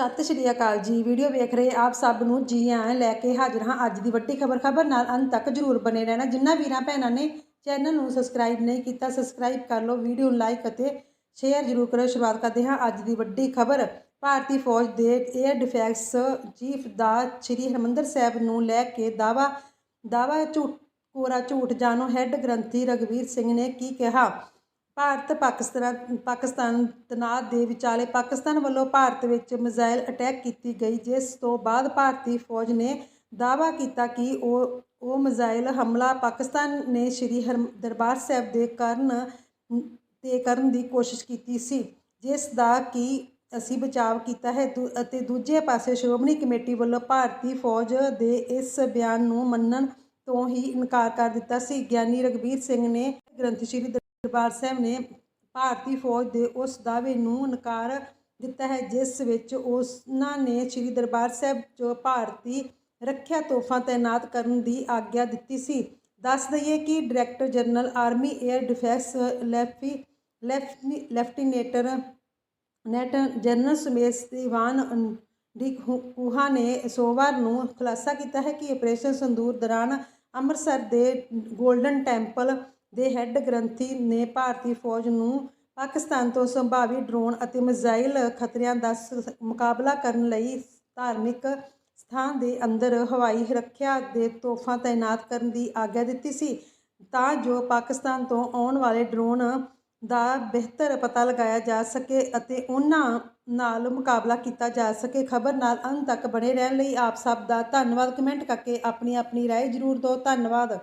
ਸਤਿ ਸ਼੍ਰੀ ਅਕਾਲ ਜੀ। ਵੀਡੀਓ ਵੇਖ ਰਹੇ ਆਪ ਸਭ ਨੂੰ ਜੀ ਆਇਆਂ ਲੈ ਕੇ ਹਾਜ਼ਰ ਹਾਂ ਅੱਜ ਦੀ ਵੱਡੀ ਖਬਰ। ਖਬਰ ਨਾਲ ਅੰਤ ਤੱਕ ਜਰੂਰ ਬਨੇ ਰਹਿਣਾ। ਜਿੰਨਾ ਵੀਰਾਂ ਭੈਣਾਂ ਨੇ ਚੈਨਲ ਨੂੰ ਸਬਸਕ੍ਰਾਈਬ ਨਹੀਂ ਕੀਤਾ, ਸਬਸਕ੍ਰਾਈਬ ਕਰ ਲਓ, ਵੀਡੀਓ ਨੂੰ ਲਾਈਕ ਅਤੇ ਸ਼ੇਅਰ ਜਰੂਰ ਕਰੋ। ਸ਼ੁਰੂਆਤ ਕਰਦੇ ਹਾਂ ਅੱਜ ਦੀ ਵੱਡੀ ਖਬਰ। ਭਾਰਤੀ ਫੌਜ ਦੇ 에ਅਰ ਡਿਫੈਂਸ ਚੀਫ ਦਾ ਸ਼੍ਰੀ ਹਰਿਮੰਦਰ ਸਾਹਿਬ ਨੂੰ ਲੈ ਕੇ ਦਾਵਾ ਦਾਵਾ ਝੂਠ, ਕੋਰਾ ਝੂਠ। ਜਾਣੋ, ਹੈੱਡ ਗ੍ਰੰਥੀ ਰਗਵੀਰ ਸਿੰਘ ਨੇ ਕੀ ਕਿਹਾ? ਭਾਰਤ ਪਾਕਿਸਤਾਨ ਪਾਕਿਸਤਾਨ ਤਣਾਅ ਦੇ ਵਿਚਾਲੇ ਪਾਕਿਸਤਾਨ ਵੱਲੋਂ ਭਾਰਤ ਵਿੱਚ ਮਿਜ਼ਾਈਲ ਅਟੈਕ ਕੀਤੀ ਗਈ, ਜਿਸ ਤੋਂ ਬਾਅਦ ਭਾਰਤੀ ਫੌਜ ਨੇ ਦਾਅਵਾ ਕੀਤਾ ਕਿ ਉਹ ਉਹ ਮਿਜ਼ਾਈਲ ਹਮਲਾ ਪਾਕਿਸਤਾਨ ਨੇ ਸ੍ਰੀ ਹਰ ਦਰਬਾਰ ਸਾਹਿਬ ਦੇ ਕਰਨ ਤੇ ਕਰਨ ਦੀ ਕੋਸ਼ਿਸ਼ ਕੀਤੀ ਸੀ, ਜਿਸ ਦਾ ਕਿ ਅਸੀਂ ਬਚਾਅ ਕੀਤਾ ਹੈ। ਦੂ- ਅਤੇ ਦੂਜੇ ਪਾਸੇ ਸ਼੍ਰੋਮਣੀ ਕਮੇਟੀ ਵੱਲੋਂ ਭਾਰਤੀ ਫੌਜ ਦੇ ਇਸ ਬਿਆਨ ਨੂੰ ਮੰਨਣ ਤੋਂ ਹੀ ਇਨਕਾਰ ਕਰ ਦਿੱਤਾ ਸੀ। ਗਿਆਨੀ ਰਗਵੀਰ ਸਿੰਘ ਨੇ ਗ੍ਰੰਥ ਸ੍ਰੀ ਦਰਬਾਰ ਸਾਹਿਬ ਨੇ ਭਾਰਤੀ ਫੌਜ ਦੇ ਉਸ ਦਾਅਵੇ ਨੂੰ ਨਕਾਰ ਦਿੱਤਾ ਹੈ, ਜਿਸ ਵਿੱਚ ਉਹਨਾਂ ਨੇ ਸ੍ਰੀ ਦਰਬਾਰ ਸਾਹਿਬ 'ਚ ਭਾਰਤੀ ਰੱਖਿਆ ਤੋਹਫ਼ਾ ਤਾਇਨਾਤ ਕਰਨ ਦੀ ਆਗਿਆ ਦਿੱਤੀ ਸੀ। ਦੱਸ ਦਈਏ ਕਿ director general army air defence ਲੈਫੀ ਲੈਫਟੀ ਲੈਫਟੀਨੇਟਰ ਨੈਟ ਜਨਰਲ ਸਮੇਤ ਸਤੀਵਾਨ ਡੀ ਕੂਹਾ ਨੇ ਸੋਮਵਾਰ ਨੂੰ ਖੁਲਾਸਾ ਕੀਤਾ ਹੈ ਕਿ ਆਪਰੇਸ਼ਨ ਸੰਦੂਰ ਦੌਰਾਨ ਅੰਮ੍ਰਿਤਸਰ ਦੇ ਗੋਲਡਨ ਟੈਂਪਲ ਦੇ ਹੈੱਡ ਗ੍ਰੰਥੀ ਨੇ ਭਾਰਤੀ ਫੌਜ ਨੂੰ ਪਾਕਿਸਤਾਨ ਤੋਂ ਸੰਭਾਵੀ ਡਰੋਨ ਅਤੇ ਮਿਜ਼ਾਈਲ ਖਤਰਿਆਂ ਦਾ ਸ- ਮੁਕਾਬਲਾ ਕਰਨ ਲਈ ਧਾਰਮਿਕ ਸਥਾਨ ਦੇ ਅੰਦਰ ਹਵਾਈ ਰੱਖਿਆ ਦੇ ਤੋਹਫਾ ਤਾਇਨਾਤ ਕਰਨ ਦੀ ਆਗਿਆ ਦਿੱਤੀ ਸੀ ਤਾਂ ਜੋ ਪਾਕਿਸਤਾਨ ਤੋਂ ਆਉਣ ਵਾਲੇ ਡਰੋਨ ਦਾ ਬਿਹਤਰ ਪਤਾ ਲਗਾਇਆ ਜਾ ਸਕੇ ਅਤੇ ਉਹਨਾਂ ਨਾਲ ਮੁਕਾਬਲਾ ਕੀਤਾ ਜਾ ਸਕੇ ਖਬਰ ਨਾਲ ਅੰਤ ਤੱਕ ਬਣੇ ਰਹਿਣ ਲਈ ਆਪ ਸਭ ਦਾ ਧੰਨਵਾਦ ਕਮੈਂਟ ਕਰਕੇ ਆਪਣੀ ਆਪਣੀ رائے ਜ਼ਰੂਰ ਦਿਓ ਧੰਨਵਾਦ